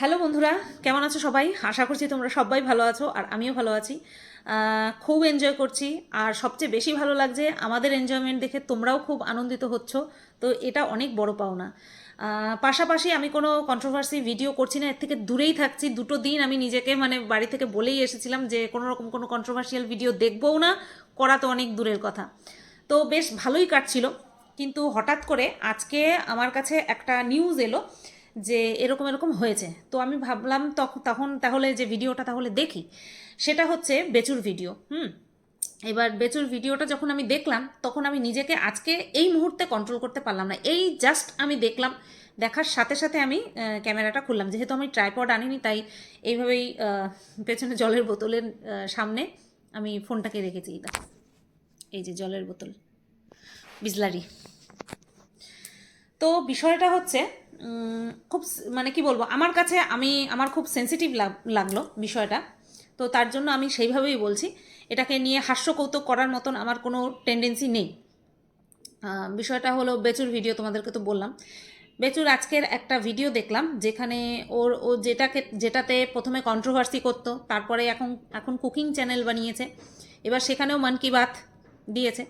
Hello বন্ধুরা, কেমন আছো সবাই? আশা করছি তোমরা সবাই ভালো আছো আর আমিও ভালো আছি। খুব এনজয় করছি। আর সবচেয়ে বেশি ভালো লাগছে আমাদের এনজয়মেন্ট দেখে তোমরাও খুব আনন্দিত হচ্ছ। তো এটা অনেক বড় পাওনা। পাশাপাশি আমি কোনো কন্ট্রোভার্সি ভিডিও করছি না, এর থেকে দূরেই থাকছি। দুটো দিন আমি নিজেকে মানে বাড়ি থেকে বলেই এসেছিলাম যে কোনো রকম কোনো কন্ট্রোভার্সিয়াল ভিডিও দেখবও না, করা তো অনেক দূরের কথা। তো বেশ ভালোই কাটছিল। কিন্তু হঠাৎ করে আজকে আমার কাছে একটা নিউজ এলো যে এরকম এরকম হয়েছে। তো আমি ভাবলাম তখন তাহলে যে ভিডিওটা তাহলে দেখি। সেটা হচ্ছে বেচুর ভিডিও, হুম? এবার বেচুর ভিডিওটা যখন আমি দেখলাম, তখন আমি নিজেকে আজকে এই মুহূর্তে কন্ট্রোল করতে পারলাম না। এই জাস্ট আমি দেখলাম, দেখার সাথে সাথে আমি ক্যামেরাটা খুললাম। যেহেতু আমি ট্রাইপড আনিনি, তাই এইভাবেই পেছনে জলের বোতলের সামনে আমি ফোনটাকে রেখেছি। দেখো। এই যে জলের বোতল। বিজলারি তো বিষয়টা হচ্ছে খুব মানে কি বলব, আমার কাছে আমি, আমার খুব সেন্সিটিভ লাগল বিষয়টা। তো তার জন্য আমি সেইভাবেই বলছি, এটাকে নিয়ে হাস্য কৌতুক করার মতন আমার কোনো টেন্ডেন্সি নেই। বিষয়টা হলো বেচুর ভিডিও তোমাদেরকে তো বললাম। বেচুর আজকের একটা ভিডিও দেখলাম, যেখানে ওর, ও যেটাকে, যেটাতে প্রথমে কন্ট্রোভার্সি করতো, তারপরে এখন এখন কুকিং চ্যানেল বানিয়েছে। এবার সেখানেও মন কি বাত দিয়েছে।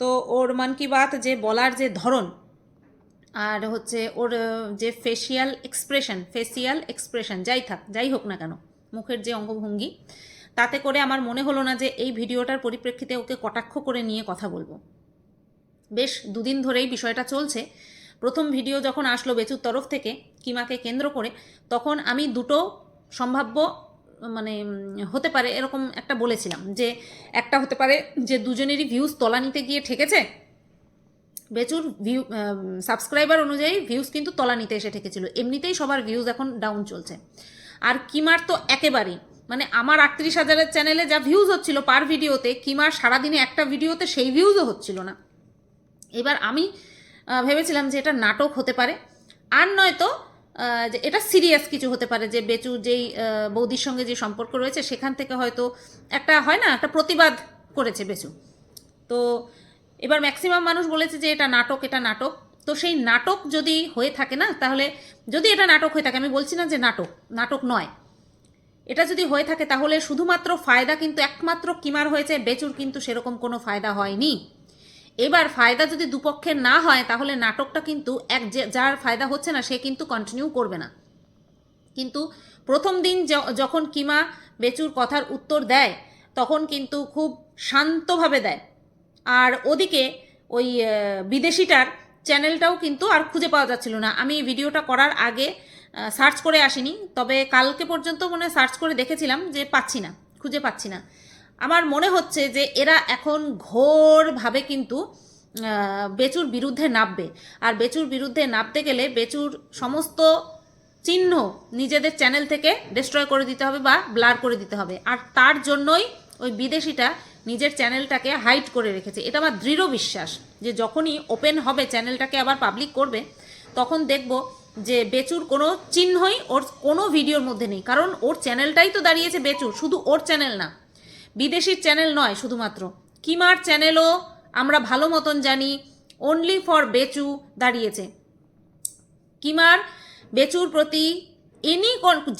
তো ওর মন কি বাত যে বলার যে ধরন আর হচ্ছে ওর যে ফেসিয়াল এক্সপ্রেশন ফেসিয়াল এক্সপ্রেশন যাই থাক, যাই হোক না কেন, মুখের যে অঙ্গভঙ্গি, তাতে করে আমার মনে হলো না যে এই ভিডিওটার পরিপ্রেক্ষিতে ওকে কটাক্ষ করে নিয়ে কথা বলব। বেশ দুদিন ধরেই বিষয়টা চলছে। প্রথম ভিডিও যখন আসলো বেচুর তরফ থেকে, কিমাকে কেন্দ্র করে, তখন আমি দুটো সম্ভাব্য মানে হতে পারে এরকম একটা বলেছিলাম যে, একটা হতে পারে যে দুজনেরই ভিউজ তলানিতে গিয়ে ঠেকেছে বেচুর ভিউ সাবস্ক্রাইবার অনুযায়ী ভিউজ কিন্তু তলানিতে এসে ঠেকেছিল। এমনিতেই সবার ভিউজ এখন ডাউন চলছে। আর কিমার তো একেবারেই মানে আমার আটত্রিশ হাজারের চ্যানেলে যা ভিউজ হচ্ছিল পার ভিডিওতে কিমার সারাদিনে একটা ভিডিওতে সেই ভিউজও হচ্ছিল না। এবার আমি ভেবেছিলাম যে এটা নাটক হতে পারে। আর নয়তো যে এটা সিরিয়াস কিছু হতে পারে, যে বেচু যেই বৌদির সঙ্গে যে সম্পর্ক রয়েছে, সেখান থেকে হয়তো একটা, হয় না, একটা প্রতিবাদ করেছে বেচু। তো এবার ম্যাক্সিমাম মানুষ বলেছে যে এটা নাটক এটা নাটক। তো সেই নাটক যদি হয়ে থাকে না, তাহলে যদি এটা নাটক হয়ে থাকে, আমি বলছি না যে নাটক নাটক নয়। এটা যদি হয়ে থাকে, তাহলে শুধুমাত্র ফায়দা কিন্তু একমাত্র কিমার হয়েছে, বেচুর কিন্তু সেরকম কোনো ফায়দা হয়নি। এবার ফায়দা যদি দুপক্ষের না হয়, তাহলে নাটকটা কিন্তু এক যার ফায়দা হচ্ছে না, সে কিন্তু কন্টিনিউ করবে না। কিন্তু প্রথম দিন যখন কিমা বেচুর কথার উত্তর দেয়, তখন কিন্তু খুব শান্তভাবে দেয়। আর ওদিকে ওই বিদেশিটার চ্যানেলটাও কিন্তু আর খুঁজে পাওয়া যাচ্ছিল না। আমি ভিডিওটা করার আগে সার্চ করে আসিনি, তবে কালকে পর্যন্ত মনে সার্চ করে দেখেছিলাম যে পাচ্ছি না, খুঁজে পাচ্ছি না। আমার মনে হচ্ছে যে এরা এখন ঘোরভাবে কিন্তু বেচুর বিরুদ্ধে নামবে। আর বেচুর বিরুদ্ধে নামতে গেলে বেচুর সমস্ত চিহ্ন নিজেদের চ্যানেল থেকে ডিস্ট্রয় করে দিতে হবে বা ব্লার করে দিতে হবে। আর তার জন্যই ওই বিদেশিটা নিজের চ্যানেলটাকে হাইড করে রেখেছে। এটা আমার দৃঢ় বিশ্বাস যে যখনই ওপেন হবে চ্যানেলটাকে আবার পাবলিক করবে, তখন দেখব যে বেচুর কোনো চিহ্নই ওর কোনো ভিডিওর মধ্যে নেই। কারণ ওর চ্যানেলটাই তো দাঁড়িয়েছে বেচুর, শুধু ওর চ্যানেল না। বিদেশির চ্যানেল নয় শুধুমাত্র। কিমার চ্যানেলও আমরা ভালো মতন জানি অনলি ফর বেচু দাঁড়িয়েছে। কিমার, বেচুর প্রতি এনি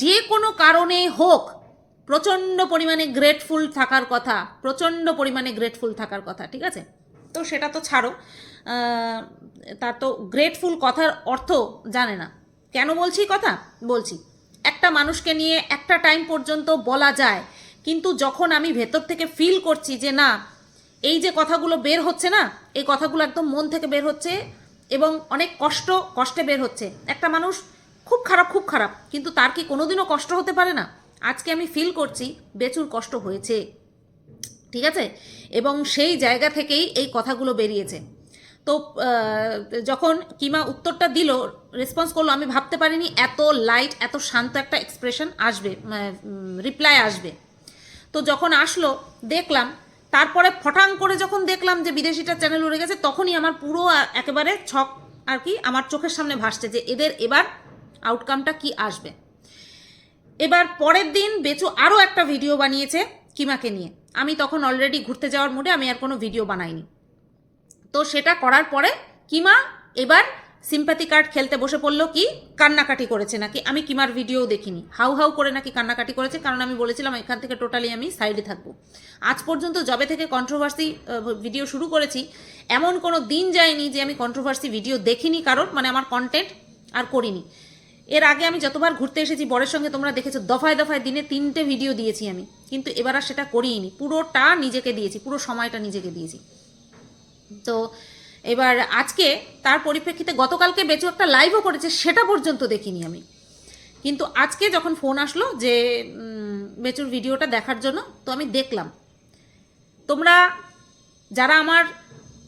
যে কোনো কারণে হোক প্রচণ্ড পরিমাণে গ্রেটফুল থাকার কথা, প্রচণ্ড পরিমাণে গ্রেটফুল থাকার কথা, ঠিক আছে? তো সেটা তো ছাড়ো। তার তো গ্রেটফুল কথার অর্থ জানে না। কেন বলছি কথা? বলছি, একটা মানুষকে নিয়ে একটা টাইম পর্যন্ত বলা যায়, কিন্তু যখন আমি ভেতর থেকে ফিল করছি যে না, এই যে কথাগুলো বের হচ্ছে না, এই কথাগুলো একদম মন থেকে বের হচ্ছে এবং অনেক কষ্ট, কষ্টে বের হচ্ছে। একটা মানুষ খুব খারাপ খুব খারাপ, কিন্তু তার কি কোনোদিনও কষ্ট হতে পারে না? আজকে আমি ফিল করছি বেচুর কষ্ট হয়েছে। ঠিক আছে? এবং সেই জায়গা থেকেই এই কথাগুলো বেরিয়েছে। তো যখন কিমা উত্তরটা দিল রেসপন্স করল, আমি ভাবতে পারিনি এত লাইট এত শান্ত একটা এক্সপ্রেশন আসবে রিপ্লাই আসবে। তো যখন আসলো, দেখলাম, তারপরে ফটাং করে যখন দেখলাম যে বিদেশিটা চ্যানেল উড়ে গেছে, তখনই আমার পুরো একেবারে ছক আর কি আমার চোখের সামনে ভাসছে যে এদের এবার আউটকামটা কি আসবে। এবার পরের দিন বেচু আরও একটা ভিডিও বানিয়েছে কিমাকে নিয়ে। আমি তখন অলরেডি ঘুরতে যাওয়ার মুডে আমি আর কোনো ভিডিও বানাইনি। তো সেটা করার পরে কিমা এবার সিম্প্যাথি কার্ড খেলতে বসে পড়ল কি, কান্নাকাটি করেছে নাকি? আমি কিমার ভিডিও দেখিনি। হাউ হাউ করে নাকি কান্নাকাটি করেছে, কারণ আমি বলেছিলাম এখান থেকে টোটালি আমি সাইডে থাকব। আজ পর্যন্ত জবে থেকে কন্ট্রোভার্সি ভিডিও শুরু করেছি, এমন কোনো দিন যায়নি যে আমি কন্ট্রোভার্সি ভিডিও দেখিনি কারণ মানে আমার কন্টেন্ট আর করিনি। এর আগে আমি যতবার ঘুরতে এসেছি, বরের সঙ্গে তোমরা দেখেছ, দফায় দফায় দিনে তিনটে ভিডিও দিয়েছি আমি। কিন্তু এবার আর সেটা করিনি পুরোটা নিজেকে দিয়েছি, পুরো সময়টা নিজেকে দিয়েছি। তো এবার আজকে তার পরিপ্রেক্ষিতে গতকালকে বেচু একটা লাইভও করেছে, সেটা পর্যন্ত দেখিনি আমি। কিন্তু আজকে যখন ফোন আসলো যে বেচুর ভিডিওটা দেখার জন্য, তো আমি দেখলাম। তোমরা যারা আমার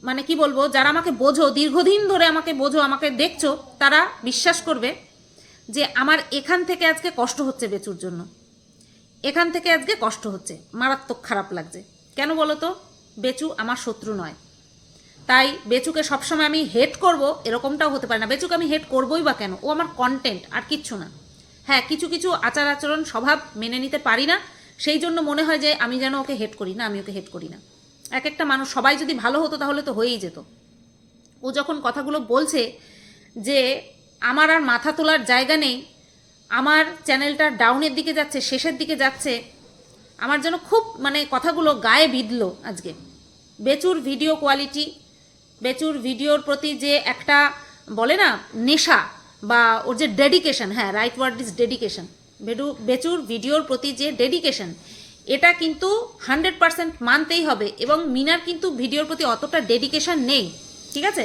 মানে কি বলব, যারা আমাকে বোঝো, দীর্ঘদিন ধরে আমাকে বোঝো, আমাকে দেখছ, তারা বিশ্বাস করবে যে আমার এখান থেকে আজকে কষ্ট হচ্ছে বেচুর জন্য। এখান থেকে আজকে কষ্ট হচ্ছে, মারাত্মক খারাপ লাগছে। কেন বলো তো? বেচু আমার শত্রু নয়। তাই বেচুকে সবসময় আমি হেট করব, এরকমটাও হতে পারে না। বেচুকে আমি হেট করবই বা কেন? ও আমার কন্টেন্ট আর কিচ্ছু না। হ্যাঁ কিছু কিছু আচার আচরণ, স্বভাব মেনে নিতে পারি না। সেই জন্য মনে হয় যে আমি যেন ওকে হেট করি না, আমি ওকে হেট করি না। এক একটা মানুষ, সবাই যদি ভালো হতো তাহলে তো হয়েই যেত। ও যখন কথাগুলো বলছে যে আমার আর মাথা তোলার জায়গা নেই। আমার চ্যানেলটা ডাউনের দিকে যাচ্ছে, শেষের দিকে যাচ্ছে। আমার যেন খুব মানে কথাগুলো গায়ে বিঁধলো আজকে। বেচুর ভিডিও কোয়ালিটি, বেচুর ভিডিওর প্রতি যে একটা বলে না, নেশা বা ওর যে ডেডিকেশন হ্যাঁ রাইট ওয়ার্ড ইজ ডেডিকেশন বেডু, বেচুর ভিডিওর প্রতি যে ডেডিকেশন, এটা কিন্তু হান্ড্রেড পার্সেন্ট মানতেই হবে এবং মিনার কিন্তু ভিডিওর প্রতি অতটা ডেডিকেশন নেই, ঠিক আছে?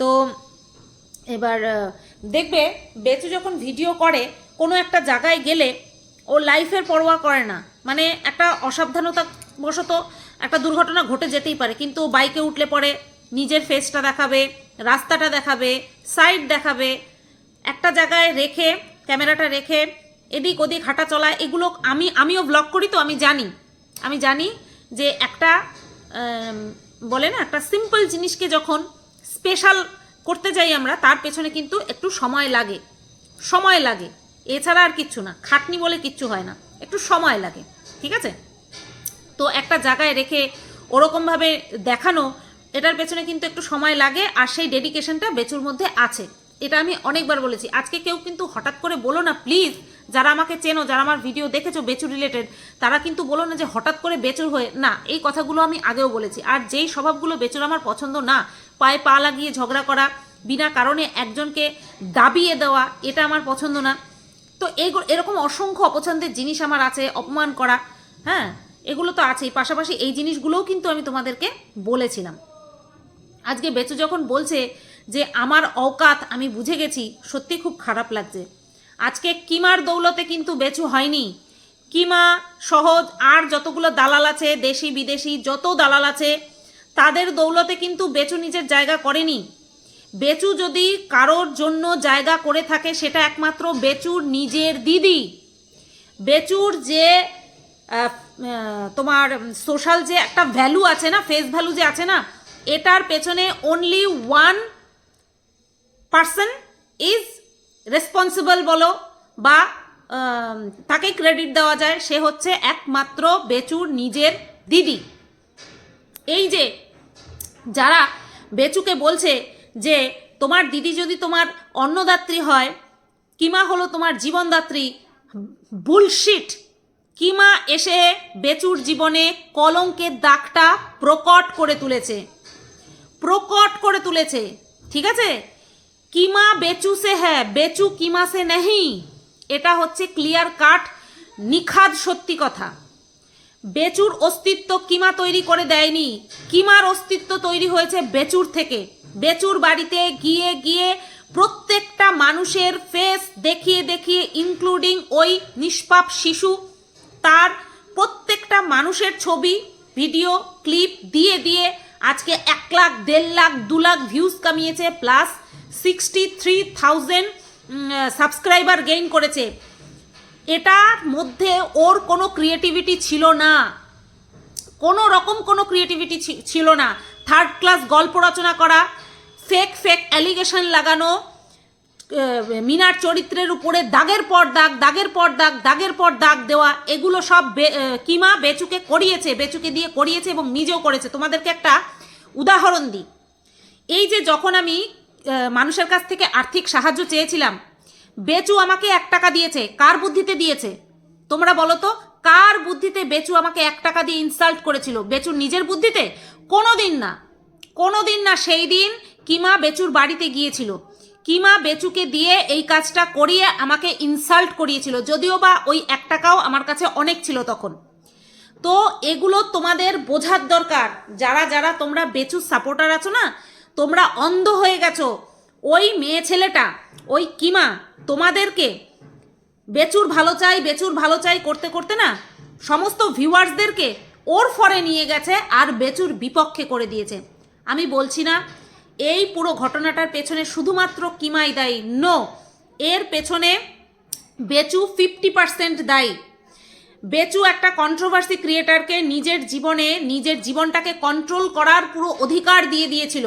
তো এবার দেখবে বেচু যখন ভিডিও করে, কোনো একটা জায়গায় গেলে ও লাইফের পরোয়া করে না। মানে একটা অসাবধানতা বশত একটা দুর্ঘটনা ঘটে যেতেই পারে, কিন্তু বাইকে উঠলে পরে নিজের ফেসটা দেখাবে, রাস্তাটা দেখাবে সাইড দেখাবে, একটা জায়গায় রেখে ক্যামেরাটা রেখে, এদিক ওদিক হাঁটা চলা, এগুলো আমি, আমিও ব্লগ করি তো, আমি জানি। আমি জানি যে একটা বলে না, একটা সিম্পল জিনিসকে যখন স্পেশাল করতে যাই আমরা, তার পেছনে কিন্তু একটু সময় লাগে। সময় লাগে। এছাড়া আর কিচ্ছু না। খাটনি বলে কিচ্ছু হয় না। একটু সময় লাগে। ঠিক আছে? তো একটা জায়গায় রেখে ওরকমভাবে দেখানো, এটার পেছনে কিন্তু একটু সময় লাগে আর সেই ডেডিকেশনটা বেচুর মধ্যে আছে। এটা আমি অনেকবার বলেছি। আজকে কেউ কিন্তু হঠাৎ করে বলো না, প্লিজ যারা আমাকে চেনো, যারা আমার ভিডিও দেখেছ বেচু রিলেটেড তারা কিন্তু বলো না যে হঠাৎ করে বেচুর হয়ে, না, এই কথাগুলো আমি আগেও বলেছি। আর যেই স্বভাবগুলো বেচুর আমার পছন্দ না, পায়ে পা লাগিয়ে ঝগড়া করা, বিনা কারণে একজনকে দাবিয়ে দেওয়া, এটা আমার পছন্দ না। তো এই এরকম অসংখ্য অপছন্দের জিনিস আমার আছে, অপমান করা হ্যাঁ এগুলো তো আছেই। পাশাপাশি এই জিনিসগুলোও কিন্তু আমি তোমাদেরকে বলেছিলাম। আজকে বেচু যখন বলছে যে, আমার অকাত আমি বুঝে গেছি, সত্যি খুব খারাপ লাগছে। আজকে কিমার দৌলতে কিন্তু বেচু হয়নি। কিমা সহজ আর যতগুলো দালাল আছে, দেশি বিদেশি যত দালাল আছে, তাদের দৌলতে কিন্তু বেচু নিজের জায়গা করেনি। বেচু যদি কারোর জন্য জায়গা করে থাকে, সেটা একমাত্র বেচুর নিজের দিদি। বেচুর যে তোমার সোশ্যাল যে একটা ভ্যালু আছে না ফেস ভ্যালু যে আছে না, এটার পেছনে only one person is responsible বলো বা তাকে ক্রেডিট দেওয়া যায়, সে হচ্ছে একমাত্র বেচুর নিজের দিদি। এই যে যারা বেচুকে বলছে যে, তোমার দিদি যদি তোমার অন্নদাত্রী হয়, কিমা হলো তোমার জীবনদাত্রী? বুলশিট কিমা এসে বেচুর জীবনে কলঙ্কের দাগটা প্রকট করে তুলেছে। প্রকট করে তুলেছে। ঠিক আছে? কিমা বেচু সে হ্যাঁ বেচু কিমা সে নেই এটা হচ্ছে ক্লিয়ার কাট নিখাদ সত্যি কথা। বেচুর অস্তিত্ব কিমা তৈরি করে দেয়নি। কিমার অস্তিত্ব তৈরি হয়েছে বেচুর থেকে। বেচুর বাড়িতে গিয়ে গিয়ে প্রত্যেকটা মানুষের ফেস দেখিয়ে দেখিয়ে ইনক্লুডিং ওই নিষ্পাপ শিশু, তার প্রত্যেকটা মানুষের ছবি ভিডিও ক্লিপ দিয়ে দিয়ে আজকে এক লাখ, দেড় লাখ, দু lakh views কামিয়েছে plus sixty three thousand subscriber gain করেছে। এটার মধ্যে ওর কোনো ক্রিয়েটিভিটি ছিল না। কোনো রকম কোনো ক্রিয়েটিভিটি ছিল না। থার্ড ক্লাস গল্প রচনা করা ফেক ফেক অ্যালিগেশন লাগানো মিনার চরিত্রের উপরে দাগের পর দাগ, দাগের পর দাগ, দাগের পর দাগ দেওয়া, এগুলো সব কিমা বেচুকে করিয়েছে, বেচুকে দিয়ে করিয়েছে এবং নিজেও করেছে। তোমাদেরকে একটা উদাহরণ দিই। এই যে যখন আমি মানুষের কাছ থেকে আর্থিক সাহায্য চেয়েছিলাম। বেচু আমাকে এক টাকা দিয়েছে, কার বুদ্ধিতে দিয়েছে? তোমরা বলো তো, কার বুদ্ধিতে বেচু আমাকে এক টাকা দিয়ে ইনসাল্ট করেছিল? বেচুর নিজের বুদ্ধিতে? কোনো দিন না। কোনো দিন না, সেই দিন কিমা বেচুর বাড়িতে গিয়েছিল। কিমা বেচুকে দিয়ে এই কাজটা করিয়ে আমাকে ইনসাল্ট করিয়েছিল, যদিও বা ওই এক টাকাও আমার কাছে অনেক ছিল তখন। তো এগুলো তোমাদের বোঝার দরকার। যারা যারা তোমরা বেচুর সাপোর্টার আছো না তোমরা অন্ধ হয়ে গেছো। ওই মেয়ে ছেলেটা, ওই কিমা, তোমাদেরকে বেচুর ভালো চাই, বেচুর ভালো চাই করতে করতে না সমস্ত ভিউয়ার্সদেরকে ওর ফরে নিয়ে গেছে আর বেচুর বিপক্ষে করে দিয়েছে। আমি বলছি না, এই পুরো ঘটনাটার পেছনে শুধুমাত্র কিমাই দায়ী, নো, এর পেছনে বেচু ফিফটি পার্সেন্ট দায়ী। বেচু একটা কন্ট্রোভার্সি ক্রিয়েটারকে নিজের জীবনে, নিজের জীবনটাকে কন্ট্রোল করার পুরো অধিকার দিয়ে দিয়েছিল।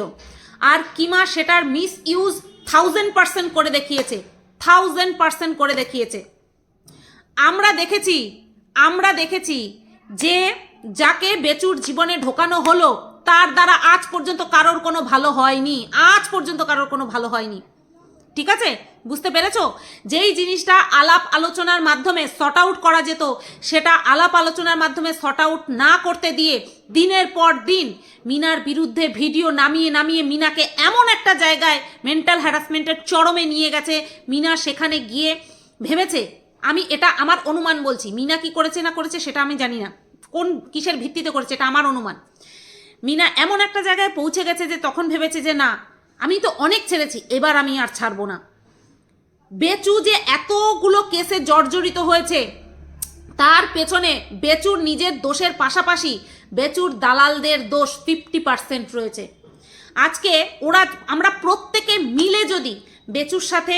আর কিমা সেটার মিস ইউজ থাউজেন্ড পার্সেন্ট করে দেখিয়েছে থাউজেন্ড পার্সেন্ট করে দেখিয়েছে। আমরা দেখেছি আমরা দেখেছি যে যাকে বেচুর জীবনে ঢোকানো হলো, তার দ্বারা আজ পর্যন্ত কারোর কোনো ভালো হয়নি, আজ পর্যন্ত কারোর কোনো ভালো হয়নি। ঠিক আছে? বুঝতে পেরেছ? যেই জিনিসটা আলাপ আলোচনার মাধ্যমে শর্ট আউট করা যেত, সেটা আলাপ আলোচনার মাধ্যমে শর্ট আউট না করতে দিয়ে দিনের পর দিন মিনার বিরুদ্ধে ভিডিও নামিয়ে নামিয়ে মিনাকে এমন একটা জায়গায় মেন্টাল হ্যারাসমেন্টের চরমে নিয়ে গেছে, মিনা সেখানে গিয়ে ভেবেছে, আমি এটা আমার অনুমান বলছি। মিনা কি করেছে না করেছে সেটা আমি জানি না। কোন, কিসের ভিত্তিতে করেছে এটা আমার অনুমান? মিনা এমন একটা জায়গায় পৌঁছে গেছে যে তখন ভেবেছে যে না আমি তো অনেক ছেড়েছি, এবার আমি আর ছাড়বো না। বেচু যে এতগুলো কেসে জর্জরিত হয়েছে, তার পেছনে বেচুর নিজের দোষের পাশাপাশি বেচুর দালালদের দোষ ফিফটি পার্সেন্ট রয়েছে। আজকে ওরা, আমরা প্রত্যেকে মিলে যদি বেচুর সাথে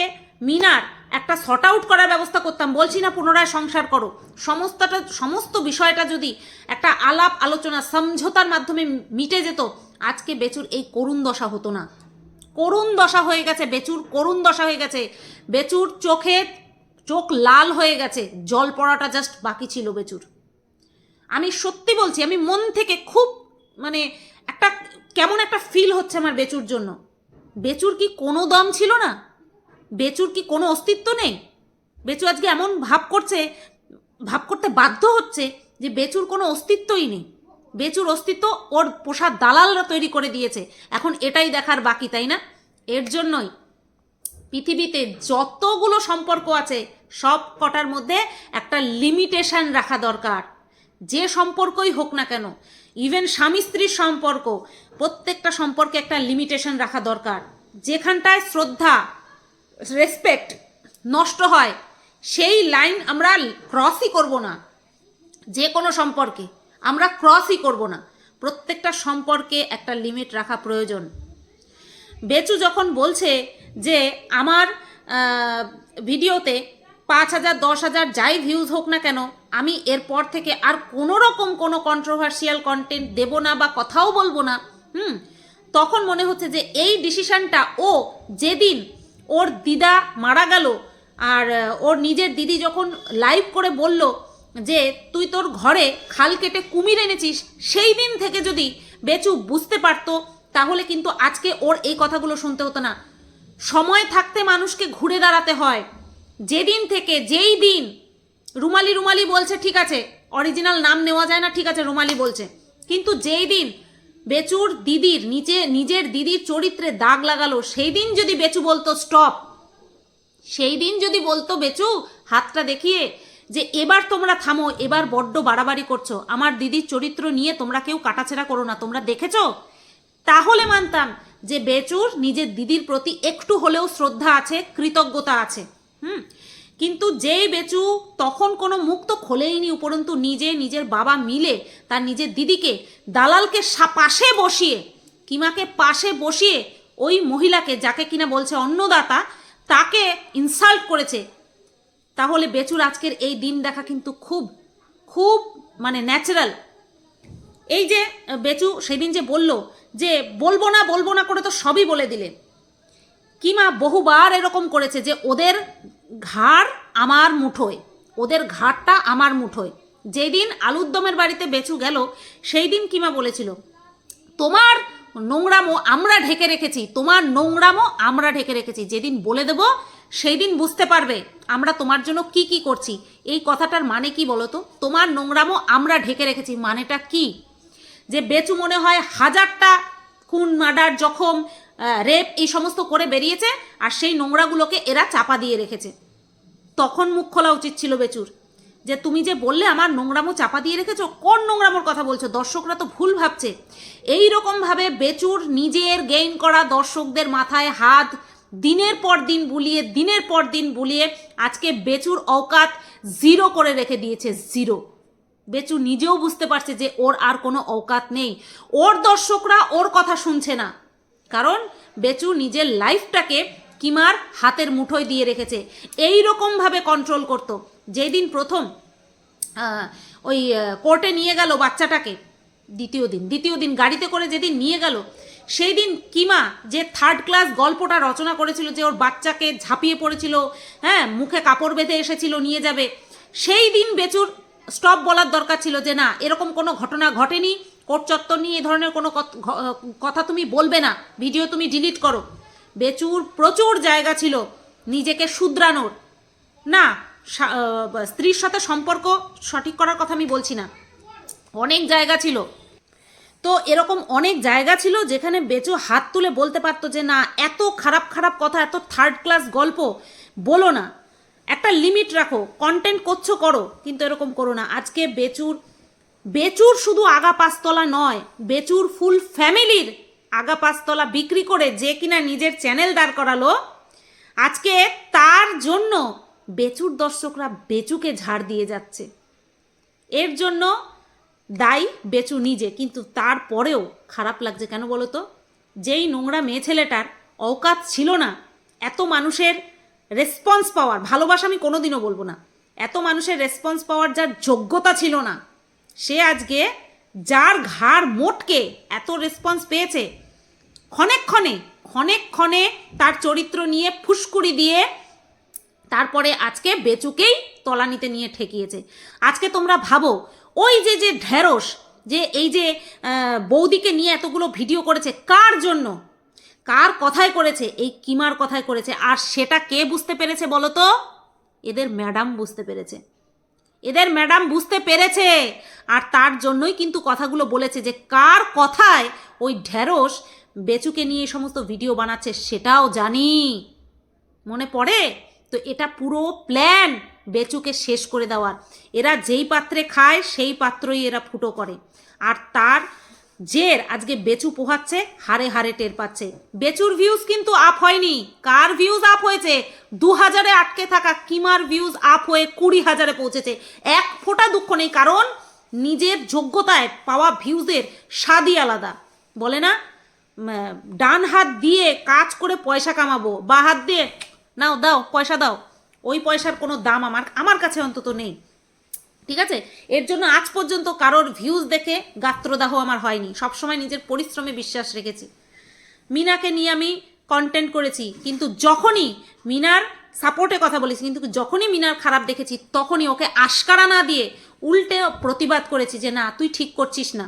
মিনার একটা শর্ট আউট করার ব্যবস্থা করতাম, বলছি না পুনরায় সংসার করো, সমস্তটা, সমস্ত বিষয়টা যদি একটা আলাপ আলোচনা, সমঝোতার মাধ্যমে মিটে যেত, আজকে বেচুর এই করুণ দশা হতো না। করুণ দশা হয়ে গেছে, বেচুর করুণ দশা হয়ে গেছে। বেচুর চোখে চোখ লাল হয়ে গেছে, জল পড়াটা জাস্ট বাকি ছিল বেচুর। আমি সত্যি বলছি, আমি মন থেকে খুব মানে একটা কেমন একটা ফিল হচ্ছে আমার বেচুর জন্য। বেচুর কি কোনো দম ছিল না? বেচুর কি কোনো অস্তিত্ব নেই? বেচু আজকে এমন ভাব করছে, ভাব করতে বাধ্য হচ্ছে যে বেচুর কোনো অস্তিত্বই নেই। বেচুর অস্তিত্ব ওর পোষা দালালরা তৈরি করে দিয়েছে। এখন এটাই দেখার বাকি, তাই না? এর জন্যই পৃথিবীতে যতগুলো সম্পর্ক আছে, সব কটার মধ্যে একটা লিমিটেশন রাখা দরকার। যে সম্পর্কই হোক না কেন ইভেন স্বামী স্ত্রীর সম্পর্ক, প্রত্যেকটা সম্পর্কে একটা লিমিটেশন রাখা দরকার। যেখানটায় শ্রদ্ধা রেসপেক্ট নষ্ট হয়, সেই লাইন আমরা ক্রসই করব না, যে কোনো সম্পর্কে। আমরা ক্রসই করব না। প্রত্যেকটা সম্পর্কে একটা লিমিট রাখা প্রয়োজন। বেচু যখন বলছে যে, আমার ভিডিওতে পাঁচ হাজার, দশ হাজার যাই ভিউজ হোক না কেন, আমি এরপর থেকে আর কোনো রকম কোনো কন্ট্রোভার্সিয়াল কন্টেন্ট দেব না বা কথাও বলব না। হুম, তখন মনে হচ্ছে যে এই ডিসিশনটা ও যেদিন ওর দিদা মারা গেল আর ওর নিজের দিদি যখন লাইভ করে বলল যে তুই তোর ঘরে খাল কেটে কুমির এনেছিস, সেই দিন থেকে যদি বেচু বুঝতে পারতো, তাহলে কিন্তু আজকে ওর এই কথাগুলো শুনতে হতো না। সময় থাকতে মানুষকে ঘুরে দাঁড়াতে হয়। যেদিন থেকে যেই দিন, রুমালি রুমালি বলছে, ঠিক আছে অরিজিনাল নাম নেওয়া যায় না, ঠিক আছে, রুমালি বলছে। কিন্তু যেই দিন বেচুর দিদির নিচে নিজের দিদির চরিত্রে দাগ লাগালো, সেই দিন যদি বেচু বলতো, স্টপ, সেই দিন যদি বলতো, বেচু, হাতটা দেখিয়ে যে এবার তোমরা থামো, এবার বড্ড বাড়াবাড়ি করছ। আমার দিদির চরিত্র নিয়ে তোমরা কেউ কাটাছেড়া করো না, তোমরা দেখেছ? তাহলে মানতাম যে বেচুর নিজের দিদির প্রতি একটু হলেও শ্রদ্ধা আছে, কৃতজ্ঞতা আছে। হুম? কিন্তু যেই বেচু তখন কোনো মুখ তো খোলেইনি উপরন্তু নিজে, নিজের বাবা মিলে তার নিজের দিদিকে দালালকে পাশে বসিয়ে, কিমাকে পাশে বসিয়ে ওই মহিলাকে, যাকে কিনা বলছে অন্নদাতা, তাকে ইনসাল্ট করেছে। তাহলে বেচুর আজকের এই দিন দেখা কিন্তু খুব খুব মানে ন্যাচারাল এই যে বেচু সেদিন যে বলল যে, বলব না বলব না করে তো সবই বলে দিলে। কিমা বহুবার এরকম করেছে যে, ওদের ঘাড় আমার মুঠোয়, ওদের ঘাড়টা আমার মুঠোয়। যেদিন আলুদ্দমের বাড়িতে বেচু গেল সেই দিন কিমা বলেছিল, তোমার নোংরামো আমরা ঢেকে রেখেছি, তোমার নোংরামো আমরা ঢেকে রেখেছি, যেদিন বলে দেব সেই দিন বুঝতে পারবে আমরা তোমার জন্য কি কি করছি। এই কথাটার মানে কি বলো তো তোমার নোংরামো আমরা ঢেকে রেখেছি। মানেটা কি? যে বেচু মনে হয় হাজারটা খুন, মার্ডার, জখম রেপ এই সমস্ত করে বেরিয়েছে আর সেই নোংরাগুলোকে এরা চাপা দিয়ে রেখেছে। তখন মুখ খোলা উচিত ছিল বেচুর। যে তুমি যে বললে আমার নোংরামো চাপা দিয়ে রেখেছো, কোন নোংরামোর কথা বলছো? দর্শকরা তো ভুল ভাবছে। এই রকমভাবে বেচুর নিজের গেইন করা দর্শকদের মাথায় হাত দিনের পর দিন বুলিয়ে, দিনের পর দিন বুলিয়ে আজকে বেচুর অকাত জিরো করে রেখে দিয়েছে জিরো বেচু নিজেও বুঝতে পারছে যে ওর আর কোনো অকাত নেই। ওর দর্শকরা ওর কথা শুনছে না। কারণ বেচু নিজের লাইফটাকে কিমার হাতের মুঠোয় দিয়ে রেখেছে। এই রকমভাবে কন্ট্রোল করতো। যেই দিন প্রথম ওই কোর্টে নিয়ে গেল বাচ্চাটাকে, দ্বিতীয় দিন দ্বিতীয় দিন গাড়িতে করে যেদিন নিয়ে গেল সেই দিন কিমা যে থার্ড ক্লাস গল্পটা রচনা করেছিল, যে ওর বাচ্চাকে ঝাঁপিয়ে পড়েছিল হ্যাঁ মুখে কাপড় বেঁধে এসেছিল, নিয়ে যাবে, সেই দিন বেচুর স্টপ বলার দরকার ছিল যে না, এরকম কোনো ঘটনা ঘটেনি, কোর্ট চত্বর নিয়ে এ ধরনের কোনো কথা তুমি বলবে না ভিডিও তুমি ডিলিট করো। বেচুর প্রচুর জায়গা ছিল, নিজেকে শুধরানোর। না স্ত্রীর সাথে সম্পর্ক সঠিক করার কথা আমি বলছি না। অনেক জায়গা ছিল। তো এরকম অনেক জায়গা ছিল যেখানে বেচু হাত তুলে বলতে পারতো যে, না, এত খারাপ খারাপ কথা, এত থার্ড ক্লাস গল্প বলো না। একটা লিমিট রাখো কন্টেন্ট করছ করো, কিন্তু এরকম করো না। আজকে বেচুর বেচুর শুধু আগা পাঁচতলা নয়, বেচুর ফুল ফ্যামিলির আগা পাঁচতলা বিক্রি করে যে কিনা নিজের চ্যানেল দাঁড় করালো। আজকে তার জন্য বেচুর দর্শকরা বেচুকে ঝাড় দিয়ে যাচ্ছে। এর জন্য দায়ী বেচু নিজে, কিন্তু তারপরেও খারাপ লাগছে কেন বলো তো? যেই নোংরা মেয়ে ছেলেটার অকাত ছিল না, এত মানুষের রেসপন্স পাওয়ার ভালোবাসা আমি কোনোদিনও বলব না, এত মানুষের রেসপন্স পাওয়ার যার যোগ্যতা ছিল না, সে আজকে যার ঘাড় মোটকে এত রেসপন্স পেয়েছে, ক্ষণে ক্ষণে ক্ষণে ক্ষণে তার চরিত্র নিয়ে ফুসকুড়ি দিয়ে তারপরে আজকে বেচুকেই তলানিতে নিয়ে ঠেকিয়েছে। আজকে তোমরা ভাবো ওই যে যে ঢেঁড়স, যে এই যে বৌদিকে নিয়ে এতগুলো ভিডিও করেছে, কার জন্য? কার কথায় করেছে? এই কিমার কথায় করেছে। আর সেটা কে বুঝতে পেরেছে বলো তো? এদের ম্যাডাম বুঝতে পেরেছে। এদের ম্যাডাম বুঝতে পেরেছে। আর তার জন্যই কিন্তু কথাগুলো বলেছে যে, কার কথায় ওই ঢেঁড়স বেচুকে নিয়ে সমস্ত ভিডিও বানাচ্ছে সেটাও জানি। মনে পড়ে? তো এটা পুরো প্ল্যান বেচুকে শেষ করে দেওয়ার এরা যেই পাত্রে খায়, সেই পাত্রই এরা ফুটো করে। আর তার জের আজকে বেচু পোহাচ্ছে হারে হারে টের পাচ্ছে। বেচুর ভিউজ কিন্তু আপ হয়নি। কার ভিউজ আপ হয়েছে? দু হাজারে আটকে থাকা কিমার ভিউজ আপ হয়ে কুড়ি হাজারে পৌঁছেছে। এক ফোঁটা দুঃখ নেই, কারণ নিজের যোগ্যতায় পাওয়া ভিউজের স্বাদই আলাদা। বলে না? ডান হাত দিয়ে কাজ করে পয়সা কামাবো, বা হাত দিয়ে নাও, দাও, পয়সা দাও। ওই পয়সার কোনো দাম আমার আমার কাছে অন্তত নেই। ঠিক আছে? এর জন্য আজ পর্যন্ত কারোর ভিউজ দেখে গাত্রদাহ আমার হয়নি। সবসময় নিজের পরিশ্রমে বিশ্বাস রেখেছি। মিনাকে নিয়ে আমি কন্টেন্ট করেছি, কিন্তু যখনই মিনার সাপোর্টে কথা বলেছি, কিন্তু যখনই মিনার খারাপ দেখেছি, তখনই ওকে আশকারা না দিয়ে উল্টে প্রতিবাদ করেছি যে, না, তুই ঠিক করছিস না।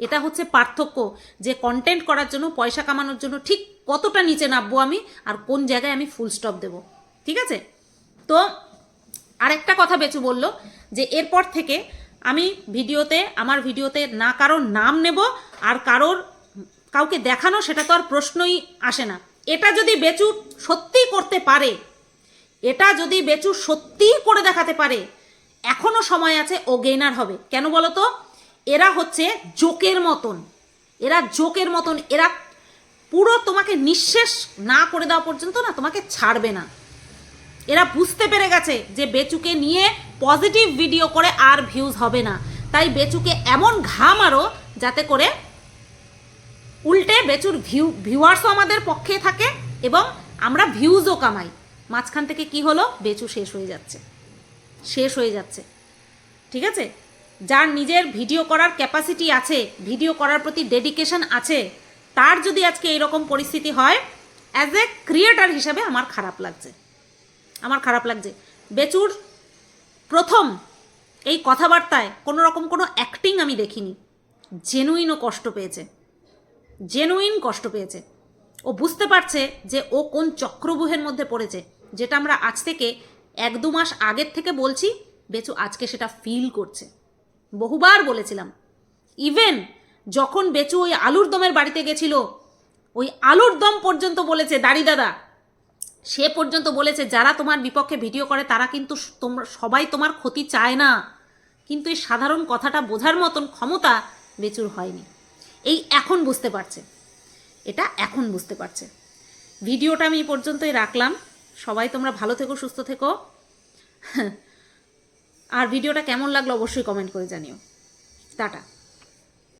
এটা হচ্ছে পার্থক্য যে কন্টেন্ট করার জন্য, পয়সা কামানোর জন্য ঠিক কতটা নিচে নামবো আমি আর কোন জায়গায় আমি ফুল স্টপ দেবো। ঠিক আছে? তো আরেকটা কথা বেচু বলল যে এরপর থেকে আমি ভিডিওতে, আমার ভিডিওতে না কারোর নাম নেব আর কারোর কাউকে দেখানো সেটা তো আর প্রশ্নই আসে না। এটা যদি বেচু সত্যিই করতে পারে, এটা যদি বেচু সত্যিই করে দেখাতে পারে, এখনও সময় আছে ও গেইনার হবে। কেন বলো তো? এরা হচ্ছে জোকের মতন। এরা জোকের মতন। এরা পুরো তোমাকে নিঃশেষ না করে দেওয়া পর্যন্ত না, তোমাকে ছাড়বে না। এরা বুঝতে পেরে গেছে যে বেচুকে নিয়ে পজিটিভ ভিডিও করে আর ভিউজ হবে না। তাই বেচুকে এমন ঘা মারো যাতে করে উল্টে বেচুর ভিউ ভিউয়ার্সও আমাদের পক্ষে থাকে এবং আমরা ভিউজও কামাই। মাঝখান থেকে কি হলো? বেচু শেষ হয়ে যাচ্ছে। শেষ হয়ে যাচ্ছে। ঠিক আছে? যার নিজের ভিডিও করার ক্যাপাসিটি আছে ভিডিও করার প্রতি ডেডিকেশন আছে, তার যদি আজকে এরকম পরিস্থিতি হয় অ্যাজ এ ক্রিয়েটার হিসাবে আমার খারাপ লাগছে। আমার খারাপ লাগছে। বেচুর, প্রথম এই কথাবার্তায় কোনো রকম কোনো অ্যাক্টিং আমি দেখিনি। জেনুইনও কষ্ট পেয়েছে। জেনুইন কষ্ট পেয়েছে। ও বুঝতে পারছে যে ও কোন চক্রবুহের মধ্যে পড়েছে, যেটা আমরা আজ থেকে এক দু মাস আগের থেকে বলছি, বেচু আজকে সেটা ফিল করছে। বহুবার বলেছিলাম। ইভেন যখন বেচু ওই আলুর দমের বাড়িতে গেছিল, ওই আলুর দম পর্যন্ত বলেছে, দাড়ি দাদা সে পর্যন্ত বলেছে, যারা তোমার বিপক্ষে ভিডিও করে, তারা কিন্তু তোমরা সবাই তোমার ক্ষতি চায় না। কিন্তু এই সাধারণ কথাটা বোঝার মতন ক্ষমতা বেচুর হয়নি। এই এখন বুঝতে পারছে। এটা এখন বুঝতে পারছে। ভিডিওটা আমি এই পর্যন্তই রাখলাম। সবাই তোমরা ভালো থেকো, সুস্থ থেকো। আর ভিডিওটা কেমন লাগল অবশ্যই কমেন্ট করে জানিও। টাটা।